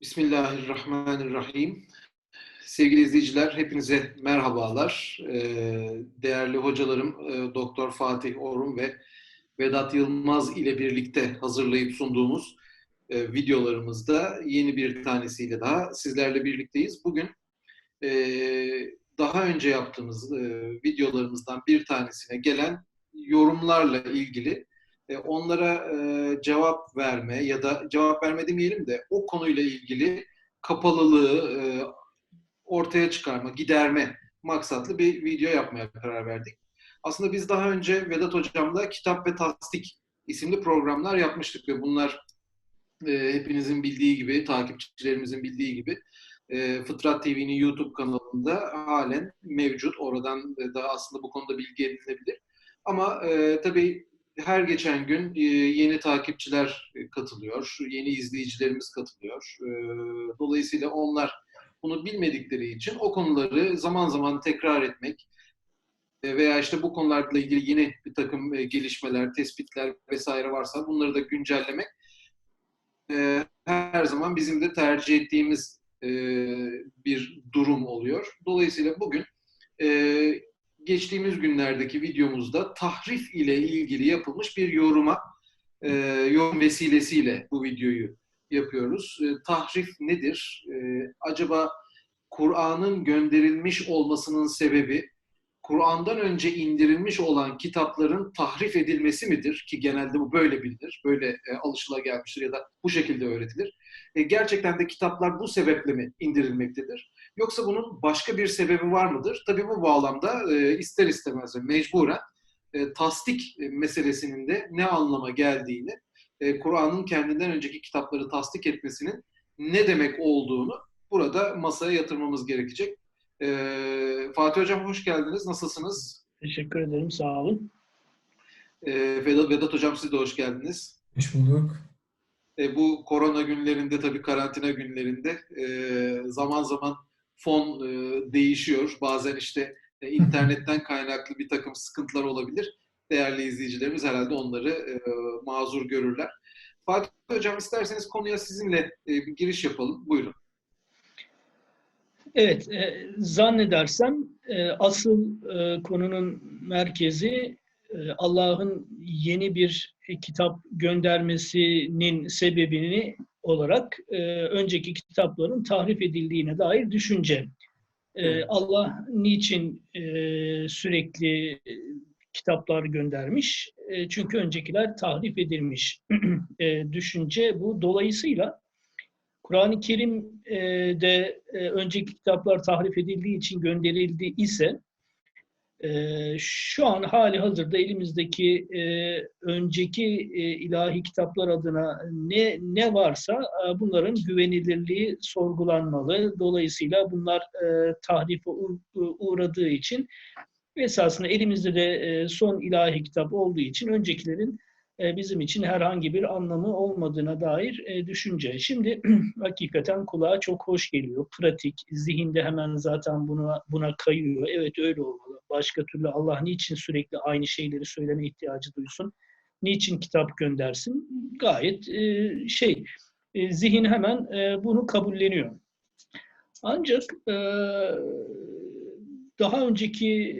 Bismillahirrahmanirrahim. Sevgili izleyiciler, hepinize merhabalar. Ee, değerli hocalarım e, Doktor Fatih Orhun ve Vedat Yılmaz ile birlikte hazırlayıp sunduğumuz e, videolarımızda yeni bir tanesiyle daha sizlerle birlikteyiz. Bugün e, daha önce yaptığımız videolarımızdan bir tanesine gelen yorumlarla ilgili e, onlara e, cevap verme ya da cevap verme demeyelim de o konuyla ilgili kapalılığı e, ortaya çıkarma, giderme maksatlı bir video yapmaya karar verdik. Aslında biz daha önce Vedat Hocam'la Kitap ve Tasdik isimli programlar yapmıştık ve bunlar hepinizin bildiği gibi, takipçilerimizin bildiği gibi Fıtrat TV'nin YouTube kanalında halen mevcut. Oradan da aslında bu konuda bilgi edinilebilir. Ama e, tabii her geçen gün e, yeni takipçiler e, katılıyor, yeni izleyicilerimiz katılıyor. E, dolayısıyla onlar bunu bilmedikleri için o konuları zaman zaman tekrar etmek veya işte bu konularla ilgili yeni bir takım gelişmeler, tespitler vesaire varsa bunları da güncellemek her zaman bizim de tercih ettiğimiz bir durum oluyor. Dolayısıyla bugün geçtiğimiz günlerdeki videomuzda tahrif ile ilgili yapılmış bir yoruma, e, yorum vesilesiyle bu videoyu yapıyoruz. E, tahrif nedir? E, acaba Kur'an'ın gönderilmiş olmasının sebebi Kur'an'dan önce indirilmiş olan kitapların tahrif edilmesi midir? Ki genelde bu böyle bilinir, böyle e, alışıla gelmiştir ya da bu şekilde öğretilir. E, gerçekten de kitaplar bu sebeple mi indirilmektedir? Yoksa bunun başka bir sebebi var mıdır? Tabii bu bağlamda e, ister istemez ve mecburen e, tasdik meselesinin de ne anlama geldiğini, e, Kur'an'ın kendinden önceki kitapları tasdik etmesinin ne demek olduğunu burada masaya yatırmamız gerekecek. E, Fatih Hocam hoş geldiniz. Nasılsınız? Teşekkür ederim. Sağ olun. E, Vedat, Vedat Hocam siz de hoş geldiniz. Hoş bulduk. E, bu korona günlerinde tabii karantina günlerinde e, zaman zaman fon e, değişiyor. Bazen işte e, internetten kaynaklı bir takım sıkıntılar olabilir. Değerli izleyicilerimiz herhalde onları e, mazur görürler. Fatih Hocam isterseniz konuya sizinle e, bir giriş yapalım. Buyurun. Evet, e, zannedersem e, asıl e, konunun merkezi e, Allah'ın yeni bir kitap göndermesinin sebebini olarak e, önceki kitapların tahrif edildiğine dair düşünce. E, Allah niçin e, sürekli e, kitaplar göndermiş? E, çünkü öncekiler tahrif edilmiş. e, düşünce bu. Dolayısıyla Kur'an-ı Kerim'de e, önceki kitaplar tahrif edildiği için gönderildi ise e, şu an hali hazırda elimizdeki e, önceki e, ilahi kitaplar adına ne ne varsa e, bunların güvenilirliği sorgulanmalı. Dolayısıyla bunlar e, tahrife uğradığı için esasında elimizde de e, son ilahi kitap olduğu için öncekilerin e, bizim için herhangi bir anlamı olmadığına dair e, düşünce. Şimdi hakikaten kulağa çok hoş geliyor. Pratik, zihinde hemen zaten buna, buna kayıyor. Evet öyle olmalı. Başka türlü Allah niçin sürekli aynı şeyleri söyleme ihtiyacı duysun? Niçin kitap göndersin? Gayet e, şey, zihin hemen bunu kabulleniyor. Ancak daha önceki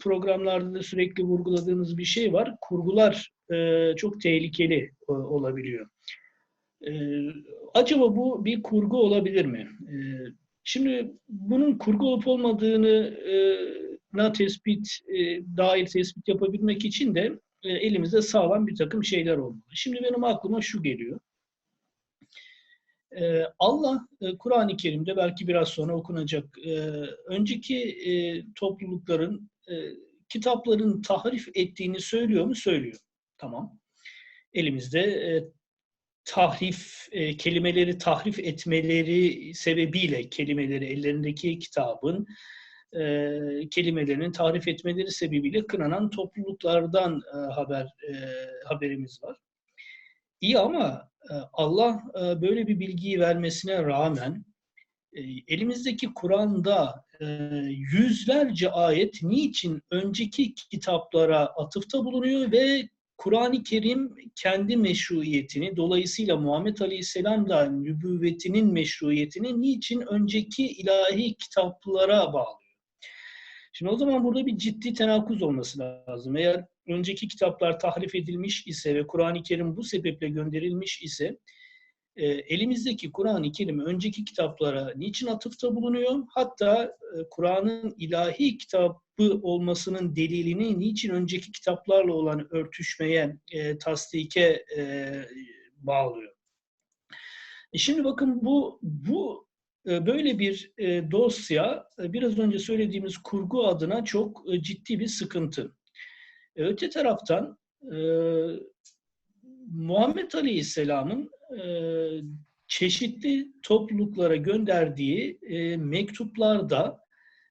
programlarda da sürekli vurguladığımız bir şey var. Kurgular e, çok tehlikeli e, olabiliyor. E, acaba bu bir kurgu olabilir mi? E, şimdi bunun kurgu olup olmadığını e, na tespit, e, dair tespit yapabilmek için de e, elimizde sağlam bir takım şeyler olmalı. Şimdi benim aklıma şu geliyor. Ee, Allah e, Kur'an-ı Kerim'de belki biraz sonra okunacak e, önceki e, toplulukların kitapların tahrif ettiğini söylüyor mu? Söylüyor. Tamam. Elimizde e, tahrif, e, kelimeleri tahrif etmeleri sebebiyle kelimeleri ellerindeki kitabın e, kelimelerinin tahrif etmeleri sebebiyle kınanan topluluklardan e, haber e, haberimiz var. İyi ama e, Allah e, böyle bir bilgiyi vermesine rağmen e, elimizdeki Kur'an'da yüzlerce ayet niçin önceki kitaplara atıfta bulunuyor ve Kur'an-ı Kerim kendi meşruiyetini, dolayısıyla Muhammed Aleyhisselam da nübüvvetinin meşruiyetini niçin önceki ilahi kitaplara bağlıyor? Şimdi o zaman burada bir ciddi tenakuz olması lazım. Eğer önceki kitaplar tahrif edilmiş ise ve Kur'an-ı Kerim bu sebeple gönderilmiş ise e, elimizdeki Kur'an-ı Kerim önceki kitaplara niçin atıfta bulunuyor? Hatta e, Kur'an'ın ilahi kitabı olmasının delilini niçin önceki kitaplarla olan örtüşmeye, e, tasdike e, bağlıyor? E şimdi bakın bu bu e, böyle bir e, dosya e, biraz önce söylediğimiz kurgu adına çok ciddi bir sıkıntı. E, öte taraftan e, Muhammed Aleyhisselam'ın e, çeşitli topluluklara gönderdiği e, mektuplarda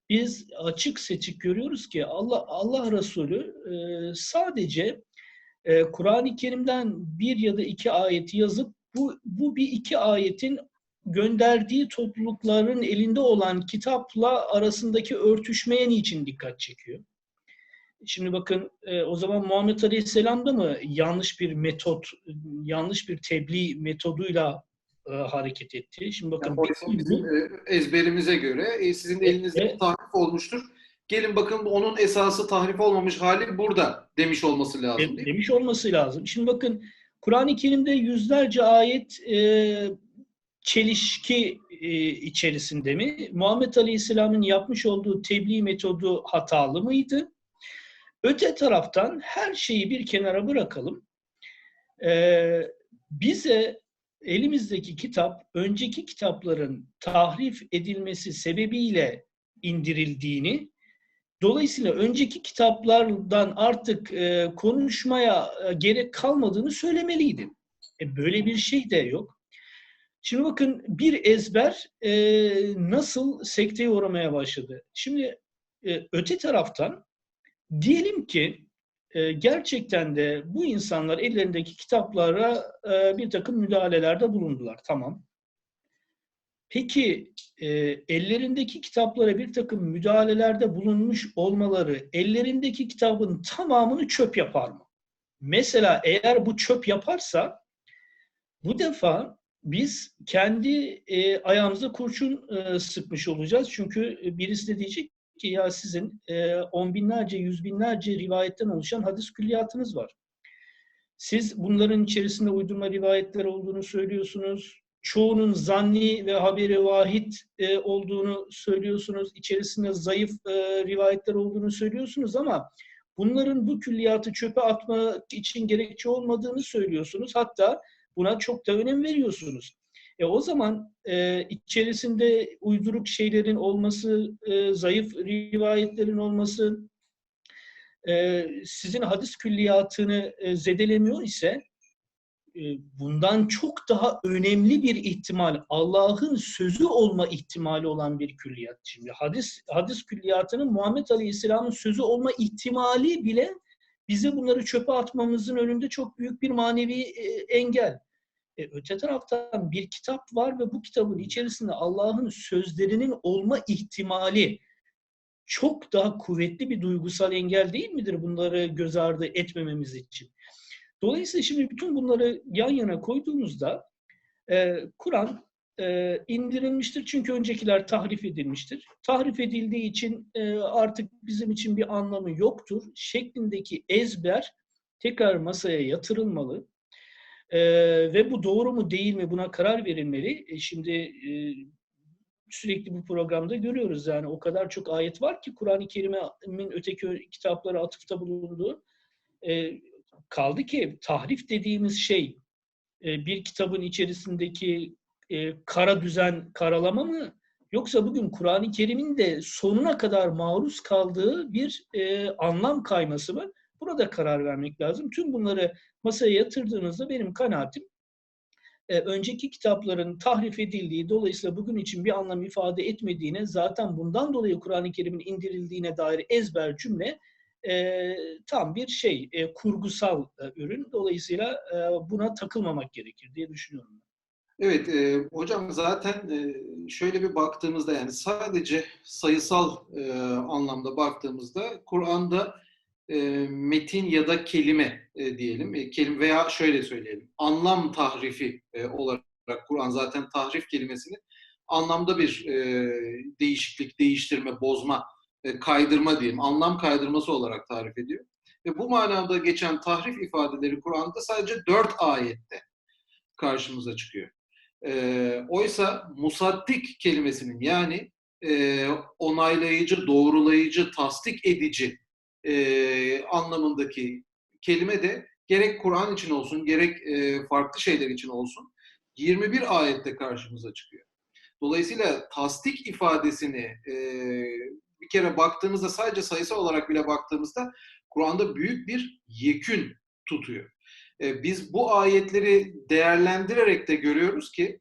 biz açık seçik görüyoruz ki Allah Allah Resulü e, sadece e, Kur'an-ı Kerim'den bir ya da iki ayeti yazıp bu bu bir iki ayetin gönderdiği toplulukların elinde olan kitapla arasındaki örtüşmeye niçin dikkat çekiyor? Şimdi bakın e, o zaman Muhammed Aleyhisselam da mı yanlış bir metot, yanlış bir tebliğ metoduyla e, hareket etti? Şimdi bakın Yani oysa bizim e, ezberimize göre e, sizin de elinizde Evet. tahrif olmuştur. Gelin bakın onun esası tahrif olmamış hali burada demiş olması lazım mi? demiş olması lazım. Şimdi bakın Kur'an-ı Kerim'de yüzlerce ayet e, çelişki e, içerisinde mi? Muhammed Aleyhisselam'ın yapmış olduğu tebliğ metodu hatalı mıydı? Öte taraftan her şeyi bir kenara bırakalım. Ee, bize elimizdeki kitap önceki kitapların tahrif edilmesi sebebiyle indirildiğini, dolayısıyla önceki kitaplardan artık e, konuşmaya e, gerek kalmadığını söylemeliydi. E, böyle bir şey de yok. Şimdi bakın bir ezber e, nasıl sekteye uğramaya başladı. Şimdi e, öte taraftan Diyelim ki e, gerçekten de bu insanlar ellerindeki kitaplara e, bir takım müdahalelerde bulundular. Tamam. Peki e, ellerindeki kitaplara bir takım müdahalelerde bulunmuş olmaları ellerindeki kitabın tamamını çöp yapar mı? Mesela eğer bu çöp yaparsa bu defa biz kendi e, ayağımıza kurşun e, sıkmış olacağız. Çünkü birisi de diyecek ki ya sizin e, on binlerce, yüz binlerce rivayetten oluşan hadis külliyatınız var. Siz bunların içerisinde uydurma rivayetler olduğunu söylüyorsunuz. Çoğunun zanni ve haberi vahid e, olduğunu söylüyorsunuz. İçerisinde zayıf e, rivayetler olduğunu söylüyorsunuz ama bunların bu külliyatı çöpe atmak için gerekçe olmadığını söylüyorsunuz. Hatta buna çok da önem veriyorsunuz. E o zaman e, içerisinde uyduruk şeylerin olması, e, zayıf rivayetlerin olması e, sizin hadis külliyatını e, zedelemiyor ise e, bundan çok daha önemli bir ihtimal, Allah'ın sözü olma ihtimali olan bir külliyat. Şimdi hadis hadis külliyatının Muhammed Aleyhisselam'ın sözü olma ihtimali bile bize bunları çöpe atmamızın önünde çok büyük bir manevi e, engel. E, öte taraftan bir kitap var ve bu kitabın içerisinde Allah'ın sözlerinin olma ihtimali çok daha kuvvetli bir duygusal engel değil midir bunları göz ardı etmememiz için? Dolayısıyla şimdi bütün bunları yan yana koyduğumuzda e, Kur'an e, indirilmiştir çünkü öncekiler tahrif edilmiştir. Tahrif edildiği için e, artık bizim için bir anlamı yoktur şeklindeki ezber tekrar masaya yatırılmalı. Ee, ve bu doğru mu değil mi buna karar verilmeli. E, şimdi e, sürekli bu programda görüyoruz yani o kadar çok ayet var ki Kur'an-ı Kerim'in öteki kitaplara atıfta bulunduğu. E, kaldı ki tahrif dediğimiz şey e, bir kitabın içerisindeki e, kara düzen karalama mı yoksa bugün Kur'an-ı Kerim'in de sonuna kadar maruz kaldığı bir e, anlam kayması mı? Buna da karar vermek lazım. Tüm bunları masaya yatırdığınızda benim kanaatim e, önceki kitapların tahrif edildiği dolayısıyla bugün için bir anlam ifade etmediğine zaten bundan dolayı Kur'an-ı Kerim'in indirildiğine dair ezber cümle e, tam bir şey e, kurgusal e, ürün. Dolayısıyla e, buna takılmamak gerekir diye düşünüyorum. Evet e, hocam zaten e, şöyle bir baktığımızda yani sadece sayısal e, anlamda baktığımızda Kur'an'da e, metin ya da kelime e, diyelim. E, kelime veya şöyle söyleyelim. Anlam tahrifi olarak Kur'an zaten tahrif kelimesini anlamda bir değişiklik, değiştirme, bozma, kaydırma diyelim. Anlam kaydırması olarak tarif ediyor. Ve bu manada geçen tahrif ifadeleri Kur'an'da sadece dört ayette karşımıza çıkıyor. Oysa musaddik kelimesinin yani onaylayıcı, doğrulayıcı, tasdik edici e, anlamındaki kelime de gerek Kur'an için olsun, gerek e, farklı şeyler için olsun 21 ayette karşımıza çıkıyor. Dolayısıyla tasdik ifadesini e, bir kere baktığımızda sadece sayısal olarak bile baktığımızda Kur'an'da büyük bir yekün tutuyor. E, biz bu ayetleri değerlendirerek de görüyoruz ki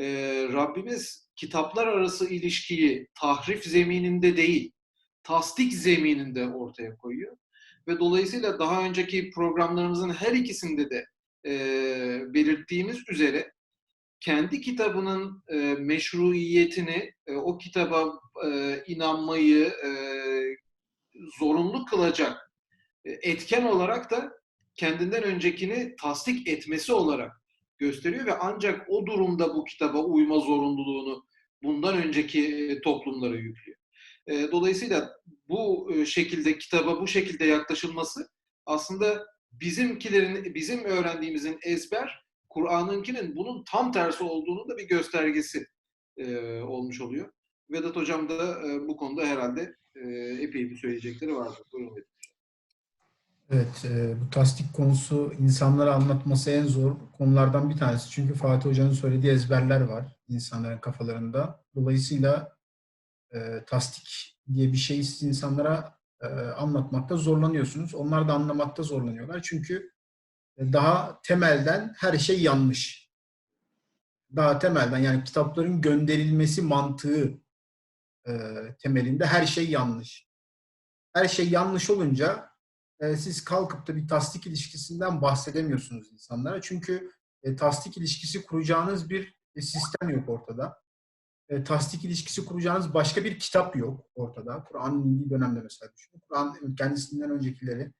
e, Rabbimiz kitaplar arası ilişkiyi tahrif zemininde değil, tasdik zemininde ortaya koyuyor. Ve dolayısıyla daha önceki programlarımızın her ikisinde de e, belirttiğimiz üzere kendi kitabının e, meşruiyetini, e, o kitaba e, inanmayı e, zorunlu kılacak e, etken olarak da kendinden öncekini tasdik etmesi olarak gösteriyor ve ancak o durumda bu kitaba uyma zorunluluğunu bundan önceki e, toplumlara yüklüyor. E, dolayısıyla bu e, şekilde kitaba bu şekilde yaklaşılması aslında bizimkilerin bizim öğrendiğimizin ezber Kur'an'ınkinin bunun tam tersi olduğunu da bir göstergesi e, olmuş oluyor. Vedat Hocam da e, bu konuda herhalde epey bir söyleyecekleri vardır. Buyurun. Evet, bu tasdik konusu insanlara anlatması en zor konulardan bir tanesi. Çünkü Fatih Hoca'nın söylediği ezberler var insanların kafalarında. Dolayısıyla e, tasdik diye bir şeyi siz insanlara e, anlatmakta zorlanıyorsunuz. Onlar da anlamakta zorlanıyorlar. Çünkü e, daha temelden her şey yanlış. Daha temelden yani kitapların gönderilmesi mantığı e, temelinde her şey yanlış. Her şey yanlış olunca e, siz kalkıp da bir tasdik ilişkisinden bahsedemiyorsunuz insanlara. Çünkü e, tasdik ilişkisi kuracağınız bir e, sistem yok ortada. E, tasdik ilişkisi kuracağınız başka bir kitap yok ortada. Kur'an'ın indiği dönemde mesela düşünün. Kur'an kendisinden öncekileri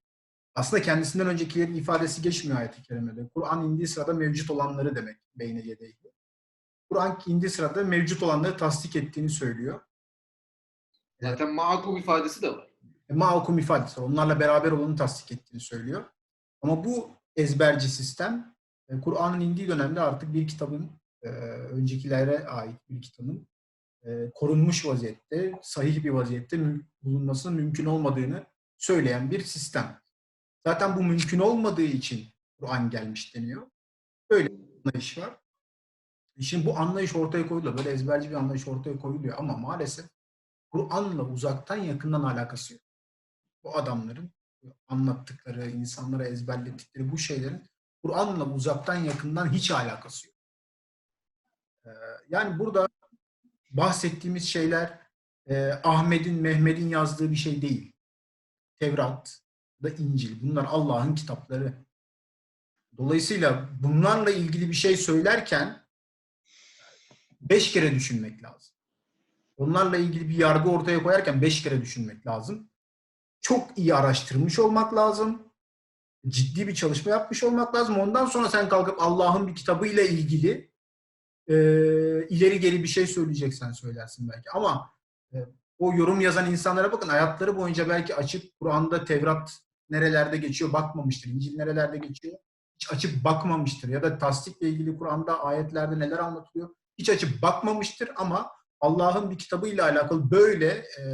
aslında kendisinden öncekilerin ifadesi geçmiyor ayet-i kerimede. Kur'an indiği sırada mevcut olanları demek beyne yedeydi. Kur'an indiği sırada mevcut olanları tasdik ettiğini söylüyor. Zaten maakum ifadesi de var. E, Ma'akum ifadesi var. Onlarla beraber olanı tasdik ettiğini söylüyor. Ama bu ezberci sistem e, Kur'an'ın indiği dönemde artık bir kitabın e, öncekilere ait bir kitabın e, korunmuş vaziyette, sahih bir vaziyette bulunmasının mümkün olmadığını söyleyen bir sistem. Zaten bu mümkün olmadığı için Kur'an gelmiş deniyor. Böyle bir anlayış var. Şimdi bu anlayış ortaya koyuluyor. Böyle ezberci bir anlayış ortaya koyuluyor ama maalesef Kur'an'la uzaktan yakından alakası yok. Bu adamların anlattıkları, insanlara ezberlettikleri bu şeylerin Kur'an'la uzaktan yakından hiç alakası yok. Ee, Yani burada bahsettiğimiz şeyler e, Ahmet'in, Mehmet'in yazdığı bir şey değil. Tevrat da İncil. Bunlar Allah'ın kitapları. Dolayısıyla bunlarla ilgili bir şey söylerken beş kere düşünmek lazım. Onlarla ilgili bir yargı ortaya koyarken beş kere düşünmek lazım. Çok iyi araştırmış olmak lazım. Ciddi bir çalışma yapmış olmak lazım. Ondan sonra sen kalkıp Allah'ın bir kitabıyla ilgili e, ileri geri bir şey söyleyeceksen söylersin belki. Ama e, o yorum yazan insanlara bakın hayatları boyunca belki açıp Kur'an'da Tevrat nerelerde geçiyor bakmamıştır. İncil nerelerde geçiyor hiç açıp bakmamıştır. Ya da tasdikle ilgili Kur'an'da ayetlerde neler anlatılıyor hiç açıp bakmamıştır ama Allah'ın bir kitabıyla alakalı böyle e,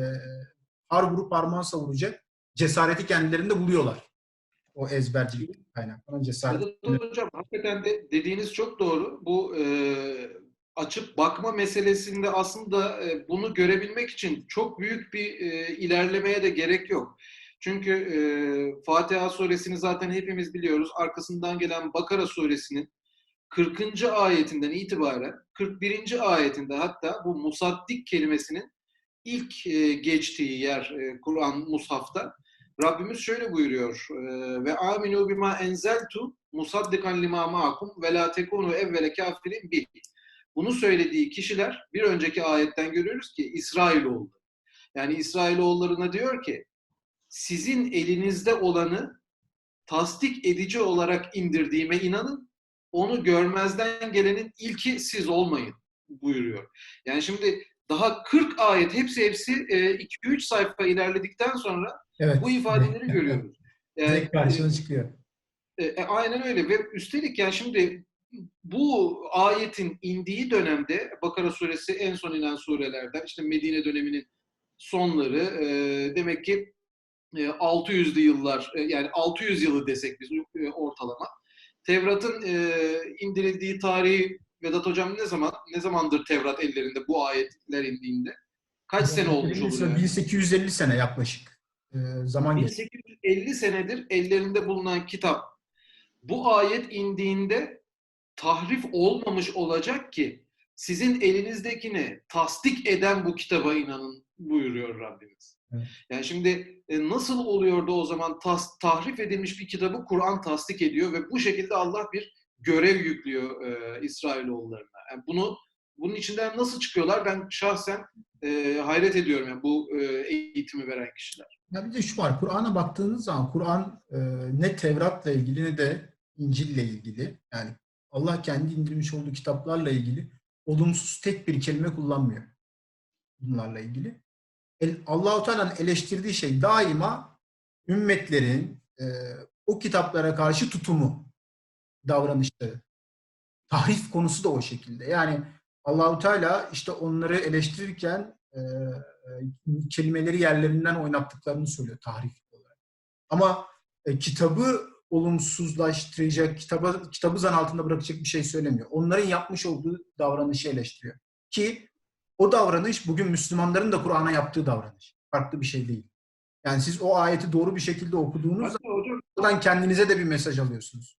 har vurup parmağı savuracak cesareti kendilerinde buluyorlar. O ezbercilik kaynaklanan cesaret. Vedat Hocam hakikaten de dediğiniz çok doğru. Bu e, açıp bakma meselesinde aslında e, bunu görebilmek için çok büyük bir e, ilerlemeye de gerek yok. Çünkü e, Fatiha suresini zaten hepimiz biliyoruz. Arkasından gelen Bakara suresinin 40. ayetinden itibaren 41. ayetinde hatta bu musaddik kelimesinin ilk e, geçtiği yer e, Kur'an Mushaf'ta Rabbimiz şöyle buyuruyor. e, Ve aminu bima enzeltu musaddikan lima ma'akum ve la tekunu evvele kafirin bih. Bunu söylediği kişiler bir önceki ayetten görüyoruz ki İsrailoğulları. Yani İsrailoğullarına diyor ki sizin elinizde olanı tasdik edici olarak indirdiğime inanın. Onu görmezden gelenin ilki siz olmayın buyuruyor. Yani şimdi daha 40 ayet hepsi hepsi 2-3 sayfa ilerledikten sonra Evet. bu ifadeleri görüyoruz. Yani, Direkt karşına çıkıyor. e, e, aynen öyle ve üstelik yani şimdi bu ayetin indiği dönemde Bakara suresi en son inen surelerden işte Medine döneminin sonları e, demek ki e, 600'lü yıllar e, yani 600 yılı desek biz e, ortalama. Tevrat'ın e, indirildiği tarihi Vedat hocam ne zaman ne zamandır Tevrat ellerinde bu ayetler indiğinde? Kaç sene olmuş olur yani? 1850 sene yaklaşık e, zaman geçti. 1850 senedir ellerinde bulunan kitap bu ayet indiğinde tahrif olmamış olacak ki sizin elinizdekini tasdik eden bu kitaba inanın buyuruyor Rabbimiz. Evet. Yani şimdi e, nasıl oluyordu o zaman tas, tahrif edilmiş bir kitabı Kur'an tasdik ediyor ve bu şekilde Allah bir görev yüklüyor e, İsrailoğullarına. Yani bunu bunun içinden nasıl çıkıyorlar? Ben şahsen e, hayret ediyorum yani bu e, eğitimi veren kişiler. Ya bir de şu var. Kur'an'a baktığınız zaman Kur'an e, ne Tevrat'la ilgili ne de İncil'le ilgili yani Allah kendi indirmiş olduğu kitaplarla ilgili olumsuz tek bir kelime kullanmıyor bunlarla ilgili. El, Allahu Teala'nın eleştirdiği şey daima ümmetlerin e, o kitaplara karşı tutumu, davranışları. Tahrif konusu da o şekilde. Yani Allahu Teala işte onları eleştirirken e, kelimeleri yerlerinden oynattıklarını söylüyor tahrif olarak. Ama e, kitabı olumsuzlaştıracak, kitabı, kitabı zan altında bırakacak bir şey söylemiyor. Onların yapmış olduğu davranışı eleştiriyor. Ki o davranış bugün Müslümanların da Kur'an'a yaptığı davranış. Farklı bir şey değil. Yani siz o ayeti doğru bir şekilde okuduğunuz zaman kendinize de bir mesaj alıyorsunuz.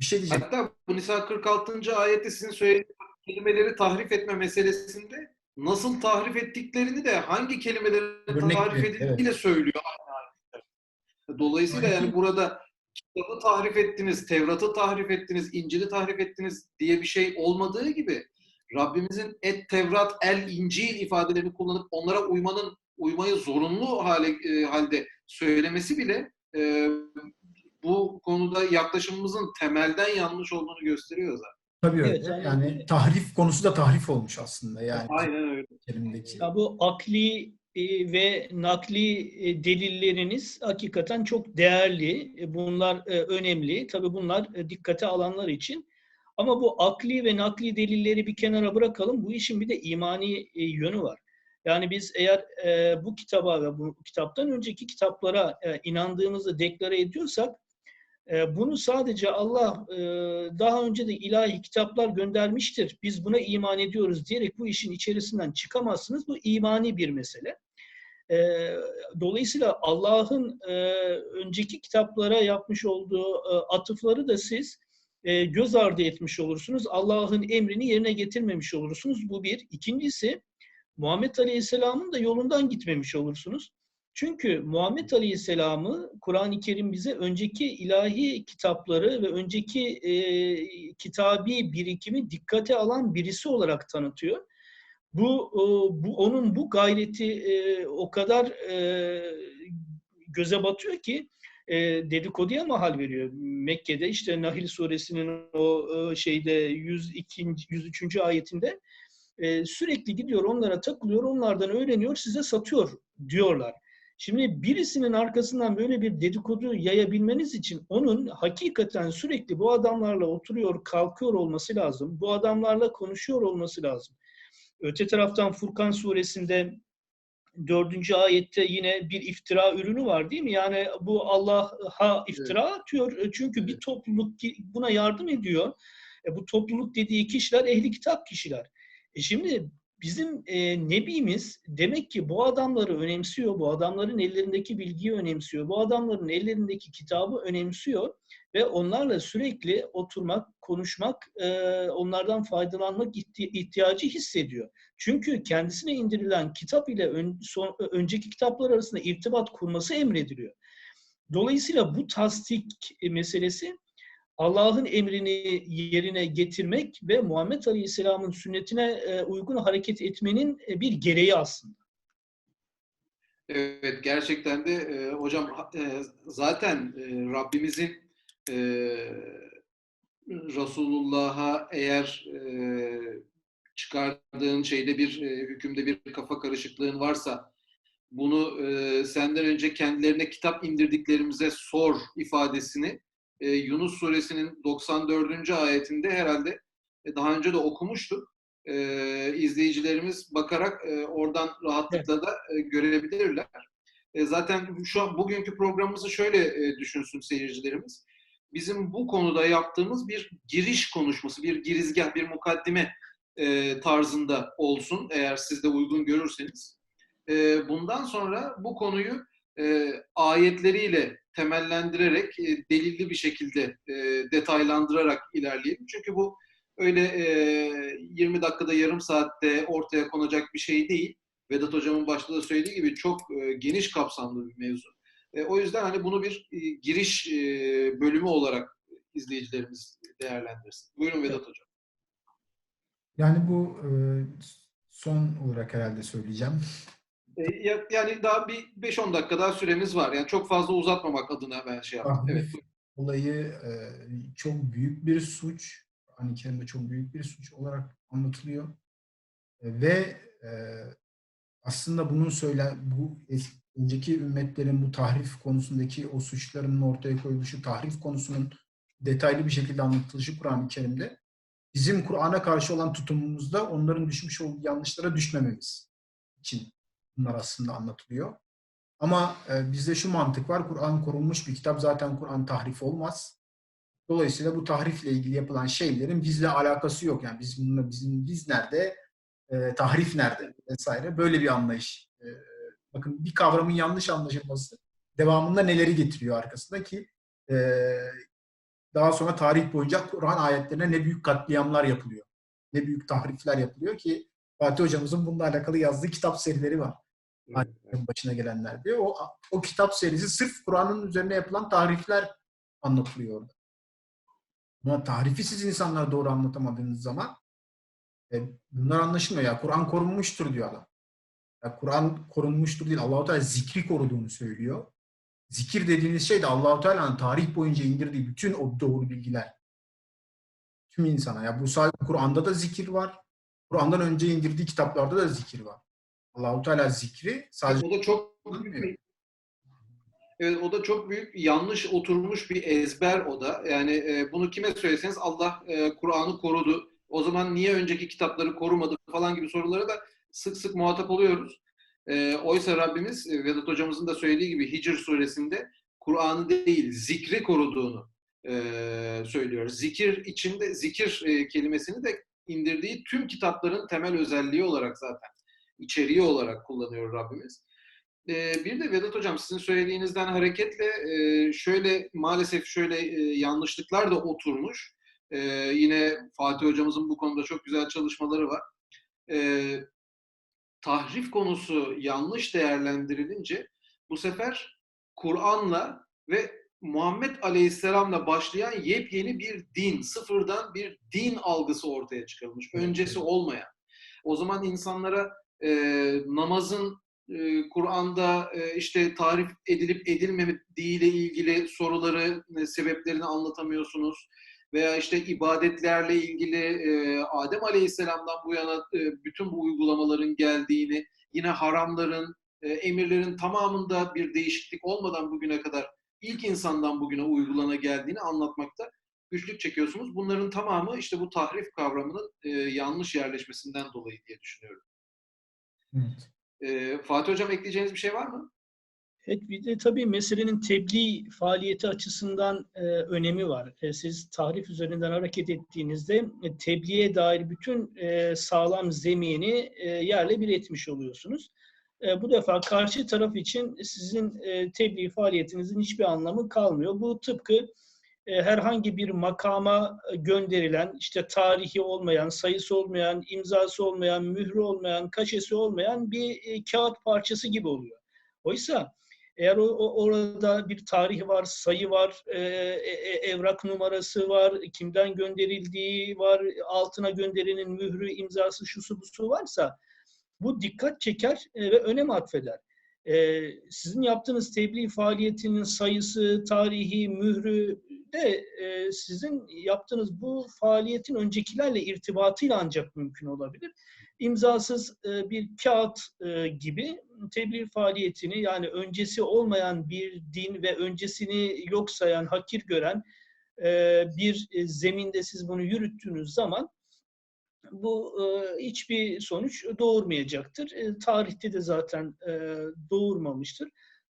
Bir şey diyeceğim. Hatta bu Nisa 46. ayette sizin söylediğiniz kelimeleri tahrif etme meselesinde nasıl tahrif ettiklerini de hangi kelimelerin tahrif verin, edildiğiyle söylüyor. Dolayısıyla yani burada kitabı tahrif ettiniz, Tevrat'ı tahrif ettiniz, İncil'i tahrif ettiniz diye bir şey olmadığı gibi Rabbimizin et Tevrat, el İncil ifadelerini kullanıp onlara uymanın uymayı zorunlu hale e, halde söylemesi bile e, bu konuda yaklaşımımızın temelden yanlış olduğunu gösteriyor zaten. Tabii öyle. Evet, yani öyle. tahrif konusu da tahrif olmuş aslında yani Aynen öyle. kelimedeki. Ya bu akli e, ve nakli e, delilleriniz hakikaten çok değerli. E, Bunlar önemli. Tabii bunlar dikkate alanlar için. Ama bu akli ve nakli delilleri bir kenara bırakalım. Bu işin bir de imani yönü var. Yani biz eğer bu kitaba ve bu kitaptan önceki kitaplara inandığımızı deklare ediyorsak bunu sadece Allah e, daha önce de ilahi kitaplar göndermiştir. Biz buna iman ediyoruz diyerek bu işin içerisinden çıkamazsınız. Bu imani bir mesele. E, dolayısıyla Allah'ın e, önceki kitaplara yapmış olduğu e, atıfları da siz göz ardı etmiş olursunuz. Allah'ın emrini yerine getirmemiş olursunuz. Bu bir. İkincisi Muhammed Aleyhisselam'ın da yolundan gitmemiş olursunuz. Çünkü Muhammed Aleyhisselam'ı Kur'an-ı Kerim bize önceki ilahi kitapları ve önceki e, kitabi birikimi dikkate alan birisi olarak tanıtıyor. Bu, e, bu onun bu gayreti e, o kadar e, göze batıyor ki e, dedikoduya mahal veriyor. Mekke'de işte Nahil suresinin o e, şeyde 102. 103. ayetinde e, sürekli gidiyor onlara takılıyor, onlardan öğreniyor, size satıyor diyorlar. Şimdi birisinin arkasından böyle bir dedikodu yayabilmeniz için onun hakikaten sürekli bu adamlarla oturuyor, kalkıyor olması lazım. Bu adamlarla konuşuyor olması lazım. Öte taraftan Furkan suresinde dördüncü ayette yine bir iftira ürünü var değil mi? Yani bu Allah'a iftira atıyor. Çünkü bir topluluk buna yardım ediyor. E, bu topluluk dediği kişiler ehli kitap kişiler. E şimdi bizim e, Nebimiz demek ki bu adamları önemsiyor, bu adamların ellerindeki bilgiyi önemsiyor, bu adamların ellerindeki kitabı önemsiyor ve onlarla sürekli oturmak, konuşmak, e, onlardan faydalanmak ihti- ihtiyacı hissediyor. Çünkü kendisine indirilen kitap ile ön- son- önceki kitaplar arasında irtibat kurması emrediliyor. Dolayısıyla bu tasdik meselesi Allah'ın emrini yerine getirmek ve Muhammed Aleyhisselam'ın sünnetine e, uygun hareket etmenin e, bir gereği aslında. Evet gerçekten de e, hocam e, zaten e, Rabbimizin e, Resulullah'a eğer e, çıkardığın şeyde bir e, hükümde bir kafa karışıklığın varsa bunu e, senden önce kendilerine kitap indirdiklerimize sor ifadesini e, Yunus suresinin 94. ayetinde herhalde e, daha önce de okumuştuk. E, izleyicilerimiz bakarak e, oradan rahatlıkla da e, görebilirler. E, zaten şu an bugünkü programımızı şöyle e, düşünsün seyircilerimiz. Bizim bu konuda yaptığımız bir giriş konuşması, bir girizgah, bir mukaddime e, tarzında olsun eğer siz de uygun görürseniz. E, bundan sonra bu konuyu e, ayetleriyle temellendirerek, e, delilli bir şekilde e, detaylandırarak ilerleyelim. Çünkü bu öyle e, 20 dakikada, yarım saatte ortaya konacak bir şey değil. Vedat Hocam'ın başta da söylediği gibi çok e, geniş kapsamlı bir mevzu. E, o yüzden hani bunu bir e, giriş e, bölümü olarak izleyicilerimiz değerlendirsin. Buyurun Vedat Hocam. Yani bu e, son olarak herhalde söyleyeceğim. E, ya- yani daha bir 5-10 dakika daha süremiz var. Yani çok fazla uzatmamak adına ben şey yaptım. Tahrif Evet. olayı e, çok büyük bir suç. Kur'an-ı Kerim'de çok büyük bir suç olarak anlatılıyor. E, ve aslında bunun söyle bu önceki ümmetlerin bu tahrif konusundaki o suçlarının ortaya koyuluşu, tahrif konusunun detaylı bir şekilde anlatılışı Kur'an-ı Kerim'de bizim Kur'an'a karşı olan tutumumuzda onların düşmüş olduğu yanlışlara düşmememiz için bunlar aslında anlatılıyor. Ama e, bizde şu mantık var. Kur'an korunmuş bir kitap. Zaten Kur'an tahrif olmaz. Dolayısıyla bu tahrifle ilgili yapılan şeylerin bizle alakası yok. Yani biz bununla bizim biz nerede, e, tahrif nerede vesaire. Böyle bir anlayış. E, bakın bir kavramın yanlış anlaşılması devamında neleri getiriyor arkasında ki e, daha sonra tarih boyunca Kur'an ayetlerine ne büyük katliamlar yapılıyor. Ne büyük tahrifler yapılıyor ki Fatih hocamızın bununla alakalı yazdığı kitap serileri var ayetlerin başına gelenler diye. O, o kitap serisi sırf Kur'an'ın üzerine yapılan tahrifler anlatılıyor orada. Ama tahrifi siz insanlara doğru anlatamadığınız zaman e, bunlar anlaşılmıyor. Ya Kur'an korunmuştur diyor adam. Ya Kur'an korunmuştur değil. Allahu Teala zikri koruduğunu söylüyor. Zikir dediğiniz şey de Allahu Teala'nın tarih boyunca indirdiği bütün o doğru bilgiler. Tüm insana. Ya bu sadece Kur'an'da da zikir var. Kur'an'dan önce indirdiği kitaplarda da zikir var. Allahu Teala zikri sadece O da çok büyük Evet, o da çok büyük yanlış oturmuş bir ezber o da. Yani e, bunu kime söyleseniz Allah e, Kur'an'ı korudu. O zaman niye önceki kitapları korumadı falan gibi sorulara da sık sık muhatap oluyoruz. E, oysa Rabbimiz e, Vedat hocamızın da söylediği gibi Hicr suresinde Kur'an'ı değil zikri koruduğunu e, söylüyor. Zikir içinde zikir e, kelimesini de indirdiği tüm kitapların temel özelliği olarak zaten içeriği olarak kullanıyor Rabbimiz. Ee, bir de Vedat Hocam sizin söylediğinizden hareketle e, şöyle maalesef şöyle e, yanlışlıklar da oturmuş. E, yine Fatih Hocamızın bu konuda çok güzel çalışmaları var. E, tahrif konusu yanlış değerlendirilince bu sefer Kur'an'la ve Muhammed Aleyhisselam'la başlayan yepyeni bir din, sıfırdan bir din algısı ortaya çıkarılmış. Öncesi olmayan. O zaman insanlara e, namazın e, Kur'an'da e, işte tarif edilip edilmediği ile ilgili soruları, e, sebeplerini anlatamıyorsunuz. Veya işte ibadetlerle ilgili e, Adem Aleyhisselam'dan bu yana e, bütün bu uygulamaların geldiğini, yine haramların, e, emirlerin tamamında bir değişiklik olmadan bugüne kadar ilk insandan bugüne uygulana geldiğini anlatmakta güçlük çekiyorsunuz. Bunların tamamı işte bu tahrif kavramının e, yanlış yerleşmesinden dolayı diye düşünüyorum. Evet. E, Fatih Hocam ekleyeceğiniz bir şey var mı? Evet, bir de tabii meselenin tebliğ faaliyeti açısından e, önemi var. E, siz tarif üzerinden hareket ettiğinizde e, tebliğe dair bütün e, sağlam zemini e, yerle bir etmiş oluyorsunuz. E, bu defa karşı taraf için sizin e, tebliğ faaliyetinizin hiçbir anlamı kalmıyor. Bu tıpkı herhangi bir makama gönderilen, işte tarihi olmayan, sayısı olmayan, imzası olmayan, mührü olmayan, kaşesi olmayan bir e, kağıt parçası gibi oluyor. Oysa eğer orada bir tarih var, sayı var, e, e, evrak numarası var, kimden gönderildiği var, altına gönderenin mührü, imzası, şusu busu varsa bu dikkat çeker e, ve önem atfeder. E, sizin yaptığınız tebliğ faaliyetinin sayısı, tarihi, mührü de e, sizin yaptığınız bu faaliyetin öncekilerle irtibatıyla ancak mümkün olabilir. İmzasız e, bir kağıt e, gibi tebliğ faaliyetini yani öncesi olmayan bir din ve öncesini yok sayan, hakir gören e, bir e, zeminde siz bunu yürüttüğünüz zaman bu e, hiçbir sonuç doğurmayacaktır. E, tarihte de zaten e, doğurmamıştır.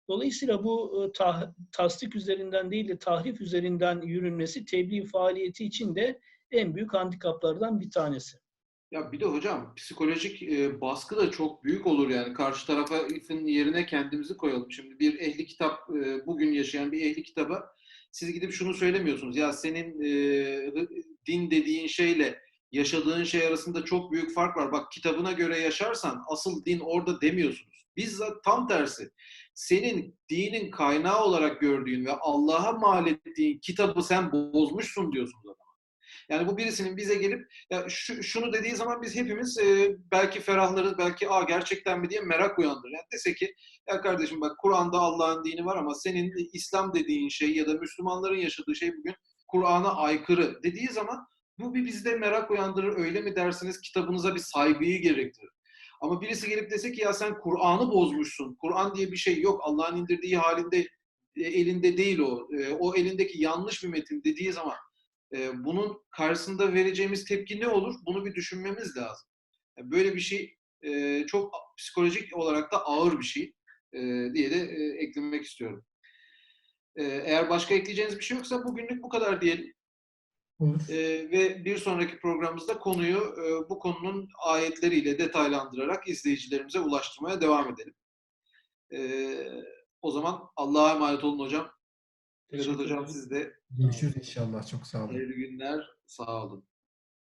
Dolayısıyla bu e, tah- tasdik üzerinden değil de tahrif üzerinden yürünmesi tebliğ faaliyeti için de en büyük handikaplardan bir tanesi. Ya bir de hocam psikolojik e, baskı da çok büyük olur yani karşı tarafın yerine kendimizi koyalım. Şimdi bir ehli kitap e, bugün yaşayan bir ehli kitaba siz gidip şunu söylemiyorsunuz. Ya senin e, din dediğin şeyle yaşadığın şey arasında çok büyük fark var. Bak kitabına göre yaşarsan asıl din orada demiyorsunuz. Bizzat tam tersi. Senin dinin kaynağı olarak gördüğün ve Allah'a mal ettiğin kitabı sen bozmuşsun diyorsunuz adama. Yani bu birisinin bize gelip ya şu, şunu dediği zaman biz hepimiz e, belki ferahlarız, belki aa gerçekten mi diye merak uyandırır. Yani dese ki ya kardeşim bak Kur'an'da Allah'ın dini var ama senin İslam dediğin şey ya da Müslümanların yaşadığı şey bugün Kur'an'a aykırı dediği zaman bu bir bizde merak uyandırır. Öyle mi dersiniz? Kitabınıza bir saygıyı gerektirir. Ama birisi gelip dese ki ya sen Kur'an'ı bozmuşsun. Kur'an diye bir şey yok. Allah'ın indirdiği halinde e, elinde değil o. E, o elindeki yanlış bir metin dediği zaman e, bunun karşısında vereceğimiz tepki ne olur? Bunu bir düşünmemiz lazım. Böyle bir şey çok psikolojik olarak da ağır bir şey diye de eklemek istiyorum. Eğer başka ekleyeceğiniz bir şey yoksa bugünlük bu kadar diyelim. Olur. E, ve bir sonraki programımızda konuyu e, bu konunun ayetleriyle detaylandırarak izleyicilerimize ulaştırmaya devam edelim. E, o zaman Allah'a emanet olun hocam. Vedat hocam siz de Görüşürüz inşallah. Çok sağ olun. hayırlı günler. Sağ olun.